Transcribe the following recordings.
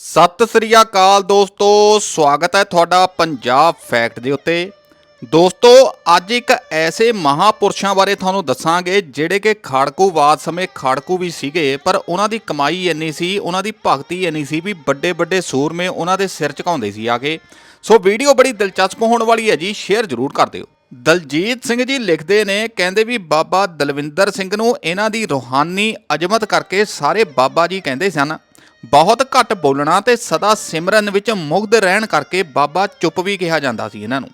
ਸਤਿ ਸ੍ਰੀ ਅਕਾਲ ਦੋਸਤੋ, ਸਵਾਗਤ ਹੈ ਤੁਹਾਡਾ ਪੰਜਾਬ ਫੈਕਟ ਦੇ ਉੱਤੇ। ਦੋਸਤੋ, ਅੱਜ ਇੱਕ ਐਸੇ ਮਹਾਪੁਰਸ਼ਾਂ ਬਾਰੇ ਤੁਹਾਨੂੰ ਦੱਸਾਂਗੇ ਜਿਹੜੇ ਕਿ ਖਾੜਕੂਵਾਦ ਸਮੇਂ ਖਾੜਕੂ ਵੀ ਸੀਗੇ, ਪਰ ਉਹਨਾਂ ਦੀ ਕਮਾਈ ਇੰਨੀ ਸੀ, ਉਹਨਾਂ ਦੀ ਭਗਤੀ ਇੰਨੀ ਸੀ ਵੀ ਵੱਡੇ ਵੱਡੇ ਸੂਰਮੇ ਉਹਨਾਂ ਦੇ ਸਿਰ ਝੁਕਾਉਂਦੇ ਸੀ ਆ ਕੇ। ਸੋ ਵੀਡੀਓ ਬੜੀ ਦਿਲਚਸਪ ਹੋਣ ਵਾਲੀ ਹੈ ਜੀ, ਸ਼ੇਅਰ ਜ਼ਰੂਰ ਕਰ ਦਿਓ। ਦਲਜੀਤ ਸਿੰਘ ਜੀ ਲਿਖਦੇ ਨੇ, ਕਹਿੰਦੇ ਵੀ ਬਾਬਾ ਦਲਵਿੰਦਰ ਸਿੰਘ ਨੂੰ ਇਹਨਾਂ ਦੀ ਰੋਹਾਨੀ ਅਜ਼ਮਤ ਕਰਕੇ ਸਾਰੇ ਬਾਬਾ ਜੀ ਕਹਿੰਦੇ ਸਨ। ਬਹੁਤ ਘੱਟ ਬੋਲਣਾ ਤੇ ਸਦਾ ਸਿਮਰਨ ਵਿੱਚ ਮੁਗਧ ਰਹਿਣ ਕਰਕੇ ਬਾਬਾ ਚੁੱਪ ਵੀ ਕਿਹਾ ਜਾਂਦਾ ਸੀ ਇਹਨਾਂ ਨੂੰ।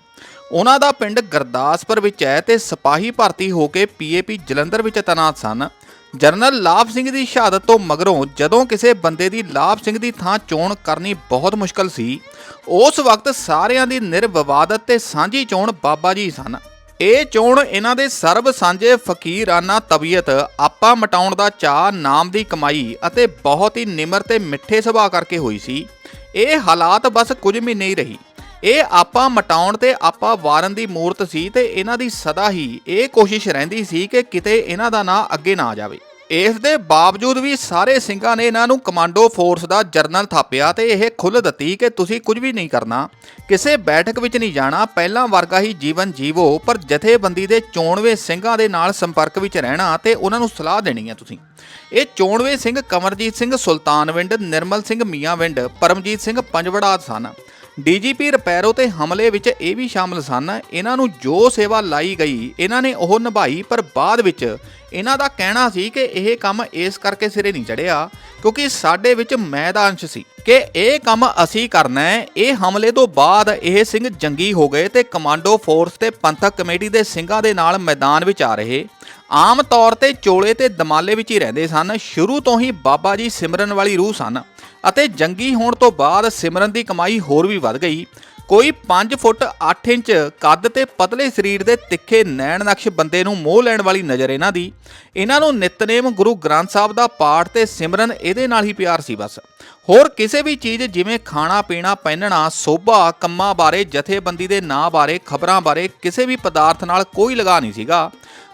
ਉਹਨਾਂ ਦਾ ਪਿੰਡ ਗੁਰਦਾਸਪੁਰ ਵਿੱਚ ਹੈ ਤੇ ਸਿਪਾਹੀ ਭਰਤੀ ਹੋ ਕੇ ਪੀਏਪੀ ਜਲੰਧਰ ਵਿੱਚ ਤੈਨਾਤ ਸਨ। ਜਨਰਲ ਲਾਭ ਸਿੰਘ ਦੀ ਸ਼ਹਾਦਤ ਤੋਂ ਮਗਰੋਂ ਜਦੋਂ ਕਿਸੇ ਬੰਦੇ ਦੀ ਲਾਭ ਸਿੰਘ ਦੀ ਥਾਂ ਚੋਣ ਕਰਨੀ ਬਹੁਤ ਮੁਸ਼ਕਲ ਸੀ, ਉਸ ਵਕਤ ਸਾਰਿਆਂ ਦੀ ਨਿਰਵਿਵਾਦਤ ਤੇ ਸਾਂਝੀ ਚੋਣ ਬਾਬਾ ਜੀ ਸਨ। ਇਹ ਚੋਣ ਇਹਨਾਂ ਦੇ ਸਰਬ ਸਾਂਝੇ ਫਕੀਰਾਨਾ ਤਬੀਅਤ, ਆਪਾ ਮਟਾਉਣ ਦਾ ਚਾਹ ਨਾਮ ਦੀ ਕਮਾਈ ਅਤੇ ਬਹੁਤ ਹੀ ਨਿਮਰ ਤੇ ਮਿੱਠੇ ਸੁਭਾਅ ਕਰਕੇ ਹੋਈ ਸੀ। ਇਹ ਹਾਲਾਤ ਬਸ ਕੁਝ ਮਹੀਨੇ ਹੀ ਰਹੀ। ਇਹ ਆਪਾ ਮਟਾਉਣ ਤੇ ਆਪਾ ਵਾਰਨ ਦੀ ਮੂਰਤ ਸੀ ਤੇ ਇਹਨਾਂ ਦੀ ਸਦਾ ਹੀ ਇਹ ਕੋਸ਼ਿਸ਼ ਰਹਿੰਦੀ ਸੀ ਕਿ ਕਿਤੇ ਇਹਨਾਂ ਦਾ ਨਾਂ ਅੱਗੇ ਨਾ ਆ ਜਾਵੇ। ਇਸ ਦੇ ਬਾਵਜੂਦ ਵੀ ਸਾਰੇ ਸਿੰਘਾਂ ਨੇ ਇਹਨਾਂ ਨੂੰ ਕਮਾਂਡੋ ਫੋਰਸ ਦਾ ਜਰਨਲ ਥਾਪਿਆ ਤੇ ਇਹ ਖੁੱਲ੍ਹ ਦਿੱਤੀ ਕਿ ਤੁਸੀਂ ਕੁਝ ਵੀ ਨਹੀਂ ਕਰਨਾ, ਕਿਸੇ ਬੈਠਕ ਵਿੱਚ ਨਹੀਂ ਜਾਣਾ, ਪਹਿਲਾਂ ਵਰਗਾ ਹੀ ਜੀਵਨ ਜੀਵੋ, ਪਰ ਜਥੇਬੰਦੀ ਦੇ ਚੋਣਵੇਂ ਸਿੰਘਾਂ ਦੇ ਨਾਲ ਸੰਪਰਕ ਵਿੱਚ ਰਹਿਣਾ ਤੇ ਉਹਨਾਂ ਨੂੰ ਸਲਾਹ ਦੇਣੀ ਹੈ ਤੁਸੀਂ। ਇਹ ਚੋਣਵੇਂ ਸਿੰਘ ਕਮਰਜੀਤ ਸਿੰਘ ਸੁਲਤਾਨਵਿੰਡ ਨਿਰਮਲ ਸਿੰਘ ਮੀਆਂਵਿੰਡ ਪਰਮਜੀਤ ਸਿੰਘ ਪੰਜਵੜਾ ਸਨ। ਡੀਜੀਪੀ ਰਿਪੈਰੋ ਤੇ ਹਮਲੇ ਵਿੱਚ ਇਹ ਵੀ ਸ਼ਾਮਲ ਸਨ। ਇਹਨਾਂ ਨੂੰ ਜੋ ਸੇਵਾ ਲਾਈ ਗਈ, ਇਹਨਾਂ ਨੇ ਉਹ ਨਿਭਾਈ, ਪਰ ਬਾਅਦ ਵਿੱਚ ਇਹਨਾਂ ਦਾ ਕਹਿਣਾ ਸੀ ਕਿ ਇਹ ਕੰਮ ਇਸ ਕਰਕੇ ਸਿਰੇ ਨਹੀਂ ਚੜਿਆ, ਕਿਉਂਕਿ ਸਾਡੇ ਵਿੱਚ ਮੈਂ ਦਾ ਅੰਸ਼ ਸੀ ਕਿ ਇਹ ਕੰਮ ਅਸੀਂ ਕਰਨਾ ਹੈ। ਇਹ ਹਮਲੇ ਤੋਂ ਬਾਅਦ ਇਹ ਸਿੰਘ ਜੰਗੀ ਹੋ ਗਏ ਤੇ ਕਮਾਂਡੋ ਫੋਰਸ ਤੇ ਪੰਥਕ ਕਮੇਟੀ ਦੇ ਸਿੰਘਾਂ ਦੇ ਨਾਲ ਮੈਦਾਨ ਵਿੱਚ ਆ ਰਹੇ। ਆਮ ਤੌਰ ਤੇ ਚੋਲੇ ਤੇ ਦਮਾਲੇ ਵਿੱਚ ਹੀ ਰਹਿੰਦੇ ਸਨ। ਸ਼ੁਰੂ ਤੋਂ ਹੀ ਬਾਬਾ ਜੀ ਸਿਮਰਨ ਵਾਲੀ ਰੂਹ ਸਨ। ਅਤੇ ਜੰਗੀ ਹੋਣ ਤੋਂ ਬਾਅਦ ਸਿਮਰਨ ਦੀ ਕਮਾਈ ਹੋਰ ਵੀ ਵੱਧ ਗਈ। ਕੋਈ 5 ਫੁੱਟ 8 ਇੰਚ ਕੱਦ ਤੇ ਪਤਲੇ ਸਰੀਰ ਦੇ ਤਿੱਖੇ ਨੈਣ ਨਕਸ਼ ਬੰਦੇ ਨੂੰ ਮੋਹ ਲੈਣ ਵਾਲੀ ਨਜ਼ਰ ਇਹਨਾਂ ਦੀ। ਇਹਨਾਂ ਨੂੰ ਨਿਤਨੇਮ ਗੁਰੂ ਗ੍ਰੰਥ ਸਾਹਿਬ ਦਾ ਪਾਠ ਤੇ ਸਿਮਰਨ ਇਹਦੇ ਨਾਲ ਹੀ ਪਿਆਰ ਸੀ ਬਸ। ਹੋਰ ਕਿਸੇ ਵੀ ਚੀਜ਼ ਜਿਵੇਂ ਖਾਣਾ, ਪੀਣਾ, ਪਹਿਨਣਾ, ਸੋਭਾ, ਕੰਮਾਂ ਬਾਰੇ, ਜਥੇਬੰਦੀ ਦੇ ਨਾਂ ਬਾਰੇ, ਖਬਰਾਂ ਬਾਰੇ ਕਿਸੇ ਵੀ ਪਦਾਰਥ ਨਾਲ ਕੋਈ ਲਗਾ ਨਹੀਂ ਸੀਗਾ।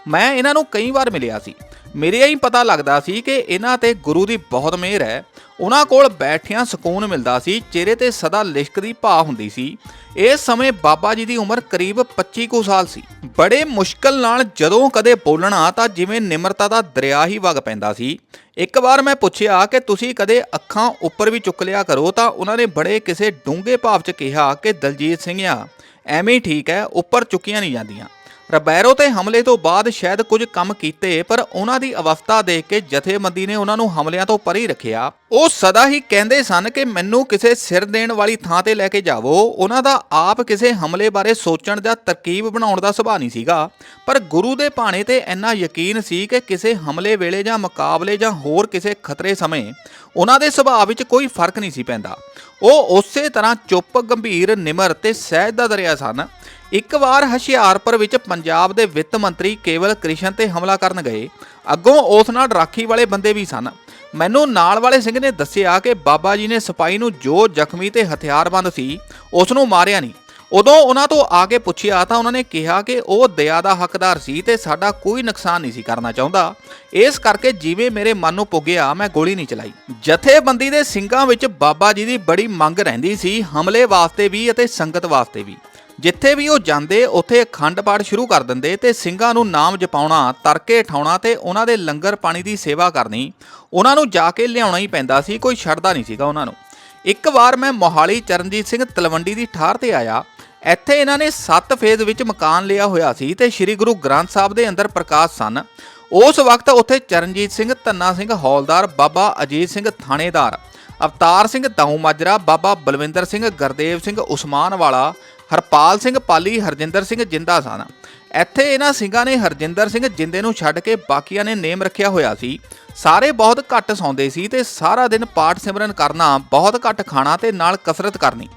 ਮੈਂ ਇਹਨਾਂ ਨੂੰ ਕਈ ਵਾਰ ਮਿਲਿਆ ਸੀ। ਮੇਰੇ ਹੀ ਪਤਾ ਲੱਗਦਾ ਸੀ ਕਿ ਇਹਨਾਂ ਤੇ ਗੁਰੂ ਦੀ ਬਹੁਤ ਮਿਹਰ ਹੈ। ਉਹਨਾਂ ਕੋਲ ਬੈਠਿਆਂ ਸਕੂਨ ਮਿਲਦਾ ਸੀ, ਚਿਹਰੇ ਤੇ ਸਦਾ ਲਿਸ਼ਕ ਦੀ ਭਾ ਹੁੰਦੀ ਸੀ। ਇਸ ਸਮੇਂ ਬਾਬਾ ਜੀ ਦੀ ਉਮਰ ਕਰੀਬ 25 ਕੁ ਸਾਲ ਸੀ। ਬੜੇ ਮੁਸ਼ਕਲ ਨਾਲ ਜਦੋਂ ਕਦੇ ਬੋਲਣਾ ਤਾਂ ਜਿਵੇਂ ਨਿਮਰਤਾ ਦਾ ਦਰਿਆ ਹੀ ਵਗ ਪੈਂਦਾ ਸੀ। ਇੱਕ ਵਾਰ ਮੈਂ ਪੁੱਛਿਆ ਕਿ ਤੁਸੀਂ ਕਦੇ ਅੱਖਾਂ ਉੱਪਰ ਵੀ ਚੁੱਕ ਲਿਆ ਕਰੋ ਤਾਂ ਉਹਨਾਂ ਨੇ ਬੜੇ ਕਿਸੇ ਡੂੰਘੇ ਭਾਵ 'ਚ ਕਿਹਾ ਕਿ ਦਲਜੀਤ ਸਿੰਘਿਆ ਐਵੇਂ ਹੀ ਠੀਕ ਹੈ, ਉੱਪਰ ਚੁੱਕੀਆਂ ਨਹੀਂ ਜਾਂਦੀਆਂ। ਰਬੈਰੋ ਤੇ ਹਮਲੇ ਤੋਂ ਬਾਅਦ ਸ਼ਾਇਦ ਕੁਝ ਕੰਮ ਕੀਤੇ, ਪਰ ਉਹਨਾਂ ਦੀ ਅਵਸਥਾ ਦੇਖ ਕੇ ਜਥੇਬੰਦੀ ਨੇ ਉਹਨਾਂ ਨੂੰ ਹਮਲਿਆਂ ਤੋਂ ਪਰੇ ਰੱਖਿਆ। ਉਹ ਸਦਾ ਹੀ ਕਹਿੰਦੇ ਸਨ ਕਿ ਮੈਨੂੰ ਕਿਸੇ ਸਿਰ ਦੇਣ ਵਾਲੀ ਥਾਂ ਤੇ ਲੈ ਕੇ ਜਾਵੋ। ਉਹਨਾਂ ਦਾ ਆਪ ਕਿਸੇ ਹਮਲੇ ਬਾਰੇ ਸੋਚਣ ਜਾਂ ਤਰਕੀਬ ਬਣਾਉਣ ਦਾ ਸੁਭਾਅ ਨਹੀਂ ਸੀਗਾ। ਪਰ ਗੁਰੂ ਦੇ ਭਾਣੇ ਤੇ ਇੰਨਾ ਯਕੀਨ ਸੀ ਕਿ ਕਿਸੇ ਹਮਲੇ ਵੇਲੇ ਜਾਂ ਮੁਕਾਬਲੇ ਜਾਂ ਹੋਰ ਕਿਸੇ ਖਤਰੇ ਸਮੇਂ ਉਹਨਾਂ ਦੇ ਸੁਭਾਅ ਵਿੱਚ ਕੋਈ ਫ਼ਰਕ ਨਹੀਂ ਸੀ ਪੈਂਦਾ। ਉਹ ਉਸੇ ਤਰ੍ਹਾਂ ਚੁੱਪ, ਗੰਭੀਰ, ਨਿਮਰ ਤੇ ਸਹਿਜ ਦਾ ਦਰਿਆ ਸਨ। ਇੱਕ ਵਾਰ ਹਸ਼ਿਆਰਪੁਰ ਵਿੱਚ ਪੰਜਾਬ ਦੇ ਵਿੱਤ ਮੰਤਰੀ ਕੇਵਲ ਕ੍ਰਿਸ਼ਨ ਤੇ ਹਮਲਾ ਕਰਨ ਗਏ। ਅੱਗੋਂ ਉਸ ਨਾਲ ਰਾਖੀ ਵਾਲੇ ਬੰਦੇ ਵੀ ਸਨ। ਮੈਨੂੰ ਨਾਲ ਵਾਲੇ ਸਿੰਘ ਨੇ ਦੱਸਿਆ ਕਿ ਬਾਬਾ ਜੀ ਨੇ ਸਿਪਾਹੀ ਨੂੰ ਜੋ ਜ਼ਖਮੀ ਤੇ ਹਥਿਆਰਬੰਦ ਸੀ, ਉਸ ਨੂੰ ਮਾਰਿਆ ਨਹੀਂ। ਉਦੋਂ ਉਹਨਾਂ ਤੋਂ ਆ ਕੇ ਪੁੱਛਿਆ ਤਾਂ ਉਹਨਾਂ ਨੇ ਕਿਹਾ ਕਿ ਉਹ ਦਇਆ ਦਾ ਹੱਕਦਾਰ ਸੀ ਤੇ ਸਾਡਾ ਕੋਈ ਨੁਕਸਾਨ ਨਹੀਂ ਸੀ ਕਰਨਾ ਚਾਹੁੰਦਾ। ਇਸ ਕਰਕੇ ਜਿਵੇਂ ਮੇਰੇ ਮਨ ਨੂੰ ਪੁੱਗਿਆ, ਮੈਂ ਗੋਲੀ ਨਹੀਂ ਚਲਾਈ। ਜਥੇਬੰਦੀ ਦੇ ਸਿੰਘਾਂ ਵਿੱਚ ਬਾਬਾ ਜੀ ਦੀ ਬੜੀ ਮੰਗ ਰਹਿੰਦੀ ਸੀ, ਹਮਲੇ ਵਾਸਤੇ ਵੀ ਅਤੇ ਸੰਗਤ ਵਾਸਤੇ ਵੀ। ਜਿੱਥੇ ਵੀ ਉਹ ਜਾਂਦੇ, ਉੱਥੇ ਅਖੰਡ ਪਾਠ ਸ਼ੁਰੂ ਕਰ ਦਿੰਦੇ ਤੇ ਸਿੰਘਾਂ ਨੂੰ ਨਾਮ ਜਪਾਉਣਾ, ਤਰਕੇ ਠਾਉਣਾ ਤੇ ਉਹਨਾਂ ਦੇ ਲੰਗਰ ਪਾਣੀ ਦੀ ਸੇਵਾ ਕਰਨੀ, ਉਹਨਾਂ ਨੂੰ ਜਾ ਕੇ ਲਿਆਉਣਾ ਹੀ ਪੈਂਦਾ ਸੀ, ਕੋਈ ਛੱਡਦਾ ਨਹੀਂ ਸੀਗਾ ਉਹਨਾਂ ਨੂੰ। ਇੱਕ ਵਾਰ ਮੈਂ ਮੋਹਾਲੀ ਚਰਨਜੀਤ ਸਿੰਘ ਤਲਵੰਡੀ ਦੀ ਠਾਰ ਤੇ ਆਇਆ, ਇੱਥੇ ਇਹਨਾਂ ਨੇ 7 ਫੇਜ਼ ਵਿੱਚ ਮਕਾਨ ਲਿਆ ਹੋਇਆ ਸੀ ਤੇ ਸ੍ਰੀ ਗੁਰੂ ਗ੍ਰੰਥ ਸਾਹਿਬ ਦੇ ਅੰਦਰ ਪ੍ਰਕਾਸ਼ ਸਨ। ਉਸ ਵਕਤ ਉੱਥੇ ਚਰਨਜੀਤ ਸਿੰਘ ਧੰਨਾ ਸਿੰਘ ਹੌਲਦਾਰ, ਬਾਬਾ ਅਜੀਤ ਸਿੰਘ ਥਾਣੇਦਾਰ, ਅਵਤਾਰ ਸਿੰਘ ਦਾਊ ਮਾਜਰਾ ਬਾਬਾ ਬਲਵਿੰਦਰ ਸਿੰਘ, ਗੁਰਦੇਵ ਸਿੰਘ ਉਸਮਾਨ ਵਾਲਾ ਹਰਪਾਲ ਸਿੰਘ ਪਾਲੀ, ਹਰਜਿੰਦਰ ਸਿੰਘ ਜਿੰਦਾ ਸਨ ਇੱਥੇ ਇਹਨਾਂ ਸਿੰਘਾਂ ਨੇ ਹਰਜਿੰਦਰ ਸਿੰਘ ਜਿੰਦੇ ਨੂੰ ਛੱਡ ਕੇ ਬਾਕੀਆਂ ਨੇ ਨੇਮ ਰੱਖਿਆ ਹੋਇਆ ਸੀ। ਸਾਰੇ ਬਹੁਤ ਘੱਟ ਸੌਂਦੇ ਸੀ ਤੇ ਸਾਰਾ ਦਿਨ ਪਾਠ ਸਿਮਰਨ ਕਰਨਾ ਬਹੁਤ ਘੱਟ ਖਾਣਾ ਤੇ ਨਾਲ ਕਸਰਤ ਕਰਨੀ।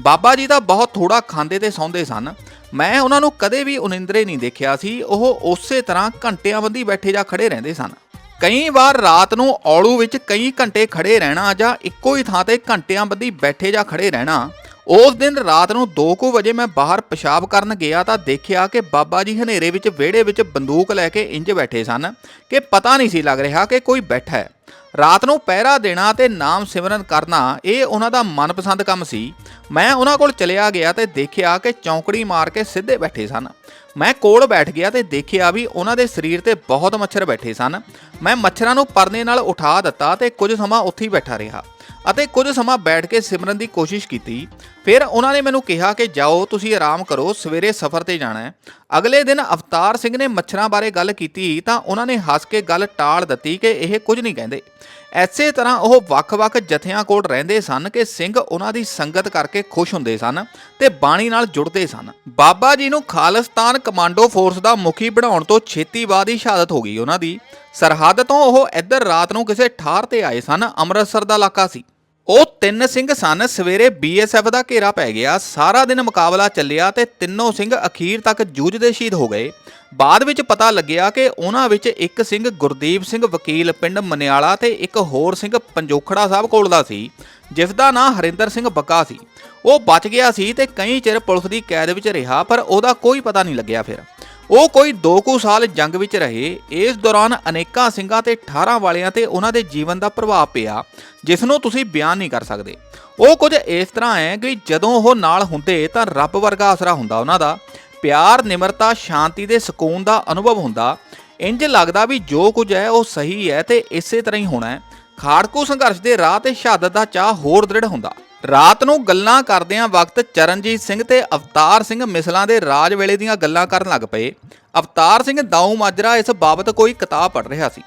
ਬਾਬਾ ਜੀ ਦਾ ਬਹੁਤ ਥੋੜਾ ਖਾਂਦੇ ਤੇ ਸੌਂਦੇ ਸਨ। ਮੈਂ ਉਹਨਾਂ ਨੂੰ ਕਦੇ ਵੀ ਉਨਿੰਦਰੇ ਨਹੀਂ ਦੇਖਿਆ ਸੀ। ਉਹ ਉਸੇ ਤਰ੍ਹਾਂ ਘੰਟਿਆਂ ਬੰਦੀ ਬੈਠੇ ਜਾਂ ਖੜੇ ਰਹਿੰਦੇ ਸਨ। ਕਈ ਵਾਰ ਰਾਤ ਨੂੰ ਔਲੂ ਵਿੱਚ ਕਈ ਘੰਟੇ ਖੜੇ ਰਹਿਣਾ ਜਾਂ ਇੱਕੋ ਹੀ ਥਾਂ ਤੇ ਘੰਟਿਆਂ ਬੱਧੀ ਬੈਠੇ ਜਾਂ ਖੜੇ ਰਹਿਣਾ ਉਸ ਦਿਨ ਰਾਤ ਨੂੰ 2:00 ਵਜੇ ਮੈਂ ਬਾਹਰ ਪਿਸ਼ਾਬ ਕਰਨ ਗਿਆ ਤਾਂ ਦੇਖਿਆ ਕਿ ਬਾਬਾ ਜੀ ਹਨੇਰੇ ਵਿੱਚ ਵਿਹੜੇ ਵਿੱਚ ਬੰਦੂਕ ਲੈ ਕੇ ਇੰਜ ਬੈਠੇ ਸਨ ਕਿ ਪਤਾ ਨਹੀਂ ਸੀ ਲੱਗ ਰਿਹਾ ਕਿ ਕੋਈ ਬੈਠਾ ਹੈ। ਰਾਤ ਨੂੰ ਪਹਿਰਾ ਦੇਣਾ ਤੇ ਨਾਮ ਸਿਮਰਨ ਕਰਨਾ ਇਹ ਉਹਨਾਂ ਦਾ ਮਨਪਸੰਦ ਕੰਮ ਸੀ। ਮੈਂ ਉਹਨਾਂ ਕੋਲ ਚਲਿਆ ਗਿਆ ਤੇ ਦੇਖਿਆ ਕਿ ਚੌਂਕੜੀ ਮਾਰ ਕੇ ਸਿੱਧੇ ਬੈਠੇ ਸਨ। ਮੈਂ ਕੋਲ ਬੈਠ ਗਿਆ ਤੇ ਦੇਖਿਆ ਵੀ ਉਹਨਾਂ ਦੇ ਸਰੀਰ ਤੇ ਬਹੁਤ ਮੱਛਰ ਬੈਠੇ ਸਨ। ਮੈਂ ਮੱਛਰਾਂ ਨੂੰ ਪਰਨੇ ਨਾਲ ਉਠਾ ਦਿੱਤਾ ਤੇ ਕੁਝ ਸਮਾਂ ਉੱਥੇ ਹੀ ਬੈਠਾ ਰਿਹਾ ਅਤੇ ਕੁਝ ਸਮਾਂ ਬੈਠ ਕੇ ਸਿਮਰਨ ਦੀ ਕੋਸ਼ਿਸ਼ ਕੀਤੀ। ਫਿਰ ਉਹਨਾਂ ਨੇ ਮੈਨੂੰ ਕਿਹਾ ਕਿ ਜਾਓ, ਤੁਸੀਂ ਆਰਾਮ ਕਰੋ, ਸਵੇਰੇ ਸਫ਼ਰ ਤੇ ਜਾਣਾ ਹੈ। ਅਗਲੇ ਦਿਨ ਅਵਤਾਰ ਸਿੰਘ ਨੇ ਮੱਛਰਾਂ ਬਾਰੇ ਗੱਲ ਕੀਤੀ ਤਾਂ ਉਹਨਾਂ ਨੇ ਹੱਸ ਕੇ ਗੱਲ ਟਾਲ ਦਿੱਤੀ ਕਿ ਇਹ ਕੁਝ ਨਹੀਂ ਕਹਿੰਦੇ। ਐਸੇ ਤਰ੍ਹਾਂ ਉਹ ਵੱਖ-ਵੱਖ ਜਥਿਆਂ ਕੋਲ ਰਹਿੰਦੇ ਸਨ ਕਿ ਸਿੰਘ ਉਹਨਾਂ ਦੀ ਸੰਗਤ ਕਰਕੇ ਖੁਸ਼ ਹੁੰਦੇ ਸਨ ਤੇ ਬਾਣੀ ਨਾਲ ਜੁੜਦੇ ਸਨ। ਬਾਬਾ ਜੀ ਨੂੰ ਖਾਲਿਸਤਾਨ ਕਮਾਂਡੋ ਫੋਰਸ ਦਾ ਮੁਖੀ ਬਣਾਉਣ ਤੋਂ ਛੇਤੀ ਬਾਅਦ ਹੀ ਸ਼ਹਾਦਤ ਹੋ ਗਈ ਉਹਨਾਂ ਦੀ। ਸਰਹੱਦ ਤੋਂ ਉਹ ਇੱਧਰ ਰਾਤ ਨੂੰ ਕਿਸੇ ਠਾਰ ਤੇ ਆਏ ਸਨ, ਅੰਮ੍ਰਿਤਸਰ ਦਾ ਇਲਾਕਾ ਸੀ। ਉਹ ਤਿੰਨ ਸਿੰਘ ਸਨ, ਸਵੇਰੇ ਬੀਐਸਐਫ ਦਾ ਘੇਰਾ ਪੈ ਗਿਆ, ਸਾਰਾ ਦਿਨ ਮੁਕਾਬਲਾ ਚੱਲਿਆ ਤੇ ਤਿੰਨੋਂ ਸਿੰਘ ਅਖੀਰ ਤੱਕ ਜੂਝਦੇ ਸ਼ਹੀਦ ਹੋ ਗਏ। ਬਾਅਦ ਵਿੱਚ ਪਤਾ ਲੱਗਿਆ ਕਿ ਉਹਨਾਂ ਵਿੱਚ ਇੱਕ ਸਿੰਘ ਗੁਰਦੀਪ ਸਿੰਘ ਵਕੀਲ ਪਿੰਡ ਮਨਿਆਲਾ ਤੇ ਇੱਕ ਹੋਰ ਸਿੰਘ ਪੰਜੋਖੜਾ ਸਾਹਿਬ ਕੋਲ ਦਾ ਸੀ, ਜਿਸ ਦਾ ਨਾਂ ਹਰਿੰਦਰ ਸਿੰਘ ਬੱਕਾ ਸੀ। ਉਹ ਬਚ ਗਿਆ ਸੀ ਤੇ ਕਈ ਚਿਰ ਪੁਲਿਸ ਦੀ ਕੈਦ ਵਿੱਚ ਰਿਹਾ, ਪਰ ਉਹਦਾ ਕੋਈ ਪਤਾ ਨਹੀਂ ਲੱਗਿਆ ਫਿਰ। ਉਹ ਕੋਈ 2 ਕੁ ਸਾਲ ਜੰਗ ਵਿੱਚ ਰਹੇ, ਇਸ ਦੌਰਾਨ ਅਨੇਕਾਂ ਸਿੰਘਾਂ ਤੇ 18 ਵਾਲਿਆਂ ਤੇ ਉਹਨਾਂ ਦੇ ਜੀਵਨ ਦਾ ਪ੍ਰਭਾਵ ਪਿਆ, ਜਿਸ ਨੂੰ ਤੁਸੀਂ ਬਿਆਨ ਨਹੀਂ ਕਰ ਸਕਦੇ। ਉਹ ਕੁਝ ਇਸ ਤਰ੍ਹਾਂ ਹੈ ਕਿ ਜਦੋਂ ਉਹ ਨਾਲ ਹੁੰਦੇ ਤਾਂ ਰੱਬ ਵਰਗਾ ਆਸਰਾ ਹੁੰਦਾ ਉਹਨਾਂ ਦਾ ਪਿਆਰ, ਨਿਮਰਤਾ, ਸ਼ਾਂਤੀ ਦੇ ਸਕੂਨ ਦਾ ਅਨੁਭਵ ਹੁੰਦਾ, ਇੰਜ ਲੱਗਦਾ ਵੀ ਜੋ ਕੁਝ ਹੈ ਉਹ ਸਹੀ ਹੈ ਤੇ ਇਸੇ ਤਰ੍ਹਾਂ ਹੀ ਹੋਣਾ ਹੈ। ਖਾੜਕੂ ਸੰਘਰਸ਼ ਦੇ ਰਾਹ ਤੇ ਸ਼ਹਾਦਤ ਦਾ ਚਾਹ ਹੋਰ ਦ੍ਰਿੜ ਹੁੰਦਾ। ਰਾਤ ਨੂੰ ਗੱਲਾਂ ਕਰਦਿਆਂ ਵਕਤ ਚਰਨਜੀਤ ਸਿੰਘ ਤੇ ਅਵਤਾਰ ਸਿੰਘ ਮਿਸਲਾਂ ਦੇ ਰਾਜ ਵੇਲੇ ਦੀਆਂ ਗੱਲਾਂ ਕਰਨ ਲੱਗ ਪਏ। ਅਵਤਾਰ ਸਿੰਘ ਦਾਊ ਮਾਜਰਾ ਇਸ ਬਾਬਤ ਕੋਈ ਕਿਤਾਬ ਪੜ੍ਹ ਰਿਹਾ ਸੀ।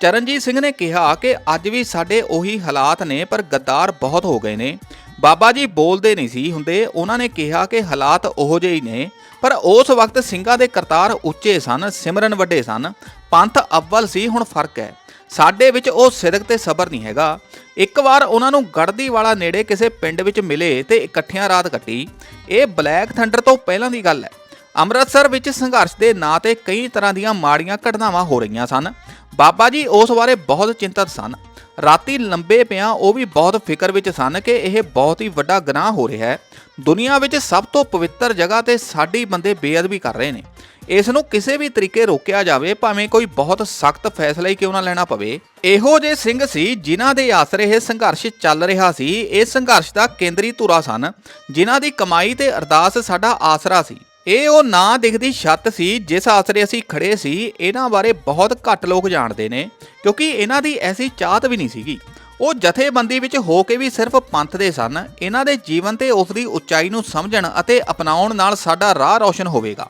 ਚਰਨਜੀਤ ਸਿੰਘ ਨੇ ਕਿਹਾ ਕਿ ਅੱਜ ਵੀ ਸਾਡੇ ਉਹੀ ਹਾਲਾਤ ਨੇ ਪਰ ਗੱਦਾਰ ਬਹੁਤ ਹੋ ਗਏ ਨੇ। ਬਾਬਾ ਜੀ ਬੋਲਦੇ ਨਹੀਂ ਸੀ ਹੁੰਦੇ, ਉਹਨਾਂ ਨੇ ਕਿਹਾ ਕਿ ਹਾਲਾਤ ਉਹੋ ਜਿਹੇ ਹੀ ਨੇ, ਪਰ ਉਸ ਵਕਤ ਸਿੰਘਾਂ ਦੇ ਕਰਤਾਰ ਉੱਚੇ ਸਨ, ਸਿਮਰਨ ਵੱਡੇ ਸਨ, ਪੰਥ ਅਵਲ ਸੀ, ਹੁਣ ਫ਼ਰਕ ਹੈ। ਸਾਡੇ ਵਿੱਚ ਉਹ ਸਿਦਕ ਤੇ ਸਬਰ ਨਹੀਂ ਹੈਗਾ। ਇੱਕ ਵਾਰ ਉਹਨਾਂ ਨੂੰ ਗੜਦੀ ਵਾਲਾ ਨੇੜੇ ਕਿਸੇ ਪਿੰਡ ਵਿੱਚ ਮਿਲੇ ਤੇ ਇਕੱਠਿਆਂ ਰਾਤ ਕੱਟੀ। ਇਹ ਬਲੈਕ ਥੰਡਰ ਤੋਂ ਪਹਿਲਾਂ ਦੀ ਗੱਲ ਹੈ। ਅੰਮ੍ਰਿਤਸਰ ਵਿੱਚ ਸੰਘਰਸ਼ ਦੇ ਨਾਂ ਤੇ ਕਈ ਤਰ੍ਹਾਂ ਦੀਆਂ ਮਾੜੀਆਂ ਘਟਨਾਵਾਂ ਹੋ ਰਹੀਆਂ ਸਨ। ਬਾਬਾ ਜੀ ਉਸ ਬਾਰੇ ਬਹੁਤ ਚਿੰਤਤ ਸਨ। ਰਾਤੀ ਲੰਬੇ ਪਿਆ ਉਹ ਵੀ ਬਹੁਤ ਫਿਕਰ ਵਿੱਚ ਸਨ ਕਿ ਇਹ ਬਹੁਤ ਹੀ ਵੱਡਾ ਗੁਨਾਹ ਹੋ ਰਿਹਾ ਹੈ। ਦੁਨੀਆ ਵਿੱਚ ਸਭ ਤੋਂ ਪਵਿੱਤਰ ਜਗ੍ਹਾ ਤੇ ਸਾਡੀ ਬੰਦੇ ਬੇਅਦਬੀ ਕਰ ਰਹੇ ਨੇ। ਇਸ ਨੂੰ ਕਿਸੇ ਵੀ ਤਰੀਕੇ ਰੋਕਿਆ ਜਾਵੇ, ਭਾਵੇਂ ਕੋਈ ਬਹੁਤ ਸਖਤ ਫੈਸਲਾ ਹੀ ਕਿਉਂ ਨਾ ਲੈਣਾ ਪਵੇ। ਇਹੋ ਜਿਹੇ ਸਿੰਘ ਸੀ ਜਿਨ੍ਹਾਂ ਦੇ ਆਸਰੇ ਇਹ ਸੰਘਰਸ਼ ਚੱਲ ਰਿਹਾ ਸੀ। ਇਹ ਸੰਘਰਸ਼ ਦਾ ਕੇਂਦਰੀ ਧੁਰਾ ਸਨ। ਜਿਨ੍ਹਾਂ ਦੀ ਕਮਾਈ ਤੇ ਅਰਦਾਸ ਸਾਡਾ ਆਸਰਾ ਸੀ। ਇਹ ਉਹ ਨਾ ਦਿਖਦੀ ਛੱਤ ਸੀ ਜਿਸ ਆਸਰੇ ਅਸੀਂ ਖੜੇ ਸੀ, ਇਹਨਾਂ ਬਾਰੇ ਬਹੁਤ ਘੱਟ ਲੋਕ ਜਾਣਦੇ ਨੇ, ਕਿਉਂਕਿ ਇਹਨਾਂ ਦੀ ਐਸੀ ਚਾਹਤ ਵੀ ਨਹੀਂ ਸੀਗੀ। ਉਹ ਜਥੇਬੰਦੀ ਵਿੱਚ ਹੋ ਕੇ ਵੀ ਸਿਰਫ ਪੰਥ ਦੇ ਸਨ, ਇਹਨਾਂ ਦੇ ਜੀਵਨ ਤੇ ਉਸ ਦੀ ਉਚਾਈ ਨੂੰ ਸਮਝਣ ਅਤੇ ਅਪਣਾਉਣ ਨਾਲ ਸਾਡਾ ਰਾਹ ਰੌਸ਼ਨ ਹੋਵੇਗਾ।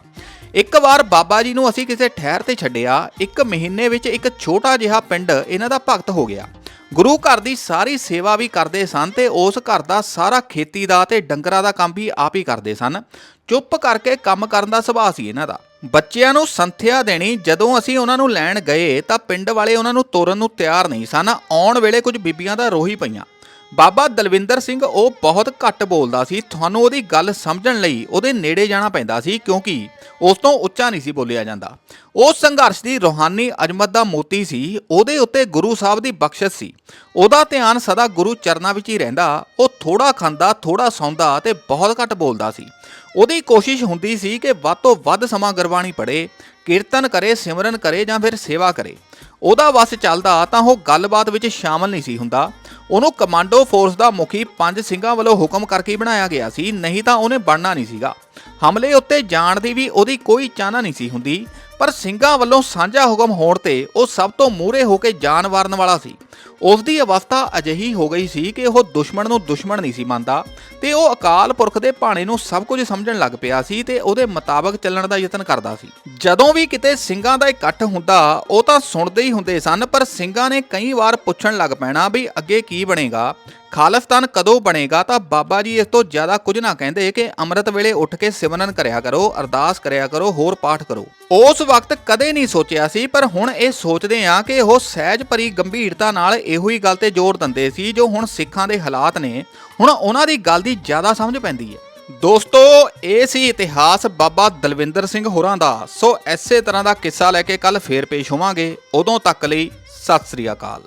ਇੱਕ ਵਾਰ ਬਾਬਾ ਜੀ ਨੂੰ ਅਸੀਂ ਕਿਸੇ ਠਹਿਰ ਤੇ ਛੱਡਿਆ, ਇੱਕ ਮਹੀਨੇ ਵਿੱਚ ਇੱਕ ਛੋਟਾ ਜਿਹਾ ਪਿੰਡ ਇਹਨਾਂ ਦਾ ਭਗਤ ਹੋ ਗਿਆ। ਗੁਰੂ ਘਰ ਦੀ ਸਾਰੀ ਸੇਵਾ ਵੀ ਕਰਦੇ ਸਨ ਤੇ ਉਸ ਘਰ ਦਾ ਸਾਰਾ ਖੇਤੀ ਦਾ ਤੇ ਡੰਗਰਾਂ ਦਾ ਕੰਮ ਵੀ ਆਪ ਹੀ ਕਰਦੇ ਸਨ। ਚੁੱਪ ਕਰਕੇ ਕੰਮ ਕਰਨ ਦਾ ਸੁਭਾਅ ਸੀ ਇਹਨਾਂ ਦਾ। ਬੱਚਿਆਂ ਨੂੰ ਸੰਥਿਆ ਦੇਣੀ, ਜਦੋਂ ਅਸੀਂ ਉਹਨਾਂ ਨੂੰ ਲੈਣ ਗਏ ਤਾਂ ਪਿੰਡ ਵਾਲੇ ਉਹਨਾਂ ਨੂੰ ਤੋਰਨ ਨੂੰ ਤਿਆਰ ਨਹੀਂ ਸਨ। ਆਉਣ ਵੇਲੇ ਕੁਝ ਬੀਬੀਆਂ ਦਾ ਰੋਹੀ ਪਈਆਂ। ਬਾਬਾ ਦਲਵਿੰਦਰ ਸਿੰਘ ਉਹ ਬਹੁਤ ਘੱਟ ਬੋਲਦਾ ਸੀ। ਤੁਹਾਨੂੰ ਉਹਦੀ ਗੱਲ ਸਮਝਣ ਲਈ ਉਹਦੇ ਨੇੜੇ ਜਾਣਾ ਪੈਂਦਾ ਸੀ ਕਿਉਂਕਿ ਉਸ ਤੋਂ ਉੱਚਾ ਨਹੀਂ ਸੀ ਬੋਲਿਆ ਜਾਂਦਾ। ਉਹ ਸੰਘਰਸ਼ ਦੀ ਰੋਹਾਨੀ ਅਜਮਤ ਦਾ ਮੋਤੀ ਸੀ। ਉਹਦੇ ਉੱਤੇ ਗੁਰੂ ਸਾਹਿਬ ਦੀ ਬਖਸ਼ਿਸ਼ ਸੀ। ਉਹਦਾ ਧਿਆਨ ਸਦਾ ਗੁਰੂ ਚਰਨਾਂ ਵਿੱਚ ਹੀ ਰਹਿੰਦਾ। ਉਹ ਥੋੜਾ ਖਾਂਦਾ ਥੋੜਾ ਸੌਂਦਾ ਤੇ ਬਹੁਤ ਘੱਟ ਬੋਲਦਾ ਸੀ। ਉਹਦੀ ਕੋਸ਼ਿਸ਼ ਹੁੰਦੀ ਸੀ ਕਿ ਵੱਧ ਤੋਂ ਵੱਧ ਸਮਾਂ ਗੁਰਬਾਣੀ ਪੜ੍ਹੇ। ਕੀਰਤਨ ਕਰੇ, ਸਿਮਰਨ ਕਰੇ ਜਾਂ ਫਿਰ ਸੇਵਾ ਕਰੇ। ਉਹਦਾ ਵਸ ਚੱਲਦਾ ਤਾਂ ਉਹ ਗੱਲਬਾਤ ਵਿੱਚ ਸ਼ਾਮਲ ਨਹੀਂ ਸੀ ਹੁੰਦਾ। ਉਹਨੂੰ ਕਮਾਂਡੋ ਫੋਰਸ ਦਾ ਮੁਖੀ ਪੰਜ ਸਿੰਘਾਂ ਵੱਲੋਂ ਹੁਕਮ ਕਰਕੇ ਬਣਾਇਆ ਗਿਆ ਸੀ, ਨਹੀਂ ਤਾਂ ਉਹਨੇ ਬਣਨਾ ਨਹੀਂ ਸੀਗਾ। ਹਮਲੇ ਉੱਤੇ ਜਾਣ ਦੀ ਵੀ ਉਹਦੀ ਕੋਈ ਚਾਹਨਾ ਨਹੀਂ ਸੀ ਹੁੰਦੀ, ਪਰ ਸਿੰਘਾਂ ਵੱਲੋਂ ਸਾਂਝਾ ਹੁਕਮ ਹੋਣ ਤੇ ਉਹ ਸਭ ਤੋਂ ਮੂਹਰੇ ਹੋ ਕੇ ਜਾਨ ਵਾਰਨ ਵਾਲਾ ਸੀ। ਉਸ ਦੀ ਅਵਸਥਾ ਅਜਿਹੀ ਹੋ ਗਈ ਸੀ ਕਿ ਉਹ ਦੁਸ਼ਮਣ ਨੂੰ ਦੁਸ਼ਮਣ ਨਹੀਂ ਸੀ ਮੰਨਦਾ ਤੇ ਉਹ ਅਕਾਲ ਪੁਰਖ ਦੇ ਭਾਣੇ ਨੂੰ ਸਭ ਕੁਝ ਸਮਝਣ ਲੱਗ ਪਿਆ ਸੀ ਤੇ ਉਹਦੇ ਮੁਤਾਬਕ ਚੱਲਣ ਦਾ ਯਤਨ ਕਰਦਾ ਸੀ। ਜਦੋਂ ਵੀ ਕਿਤੇ ਸਿੰਘਾਂ ਦਾ ਇਕੱਠ ਹੁੰਦਾ, ਉਹ ਤਾਂ ਸੁਣਦੇ ਹੀ ਹੁੰਦੇ ਸਨ, ਪਰ ਸਿੰਘਾਂ ਨੇ ਕਈ ਵਾਰ ਪੁੱਛਣ ਲੱਗ ਪੈਣਾ ਵੀ ਅੱਗੇ ਕੀ ਬਣੇਗਾ। ਖਾਲਿਸਤਾਨ ਕਦੋਂ ਬਣੇਗਾ ਤਾਂ ਬਾਬਾ ਜੀ ਇਸ ਤੋਂ ਜ਼ਿਆਦਾ ਕੁਝ ਨਾ ਕਹਿੰਦੇ ਕਿ ਅੰਮ੍ਰਿਤ ਵੇਲੇ ਉੱਠ ਕੇ ਸਿਮਰਨ ਕਰਿਆ ਕਰੋ, ਅਰਦਾਸ ਕਰਿਆ ਕਰੋ, ਹੋਰ ਪਾਠ ਕਰੋ। ਉਸ ਵਕਤ ਕਦੇ ਨਹੀਂ ਸੋਚਿਆ ਸੀ, ਪਰ ਹੁਣ ਇਹ ਸੋਚਦੇ ਆ ਕਿ ਉਹ ਸਹਿਜ ਭਰੀ ਗੰਭੀਰਤਾ ਨਾਲ ਇਹੋ ਹੀ ਗੱਲ ਤੇ ਜ਼ੋਰ ਦਿੰਦੇ ਸੀ ਜੋ ਹੁਣ ਸਿੱਖਾਂ ਦੇ ਹਾਲਾਤ ਨੇ। ਹੁਣ ਉਹਨਾਂ ਦੀ ਗੱਲ ਦੀ ਜ਼ਿਆਦਾ ਸਮਝ ਪੈਂਦੀ ਹੈ। ਦੋਸਤੋ, ਇਹ ਸੀ ਇਤਿਹਾਸ ਬਾਬਾ ਦਲਵਿੰਦਰ ਸਿੰਘ ਹੋਰਾਂ ਦਾ। ਸੋ ਐਸੇ ਤਰ੍ਹਾਂ ਦਾ ਕਿੱਸਾ ਲੈ ਕੇ ਕੱਲ ਫੇਰ ਪੇਸ਼ ਹੋਵਾਂਗੇ। ਉਦੋਂ ਤੱਕ ਲਈ ਸਤਿ ਸ੍ਰੀ ਅਕਾਲ।